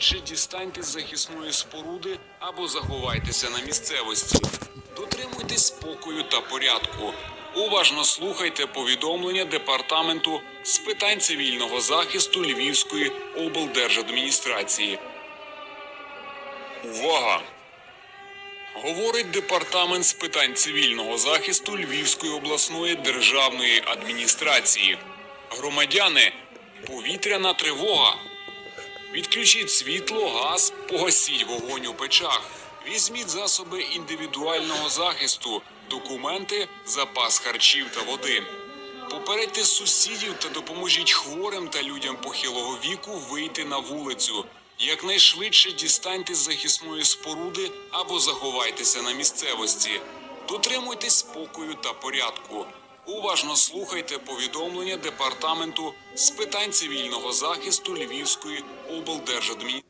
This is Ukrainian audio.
Чи дістаньте з захисної споруди або заховайтеся на місцевості. Дотримуйтесь спокою та порядку. Уважно слухайте повідомлення департаменту з питань цивільного захисту Львівської облдержадміністрації. Увага! Говорить департамент з питань цивільного захисту Львівської обласної державної адміністрації. Громадяни, повітряна тривога. Відключіть світло, газ, погасіть вогонь у печах. Візьміть засоби індивідуального захисту, документи, запас харчів та води. Попередьте сусідів та допоможіть хворим та людям похилого віку вийти на вулицю. Якнайшвидше дістаньте з захисної споруди або заховайтеся на місцевості. Дотримуйтесь спокою та порядку. Уважно слухайте повідомлення департаменту з питань цивільного захисту Львівської облдержадміністрації.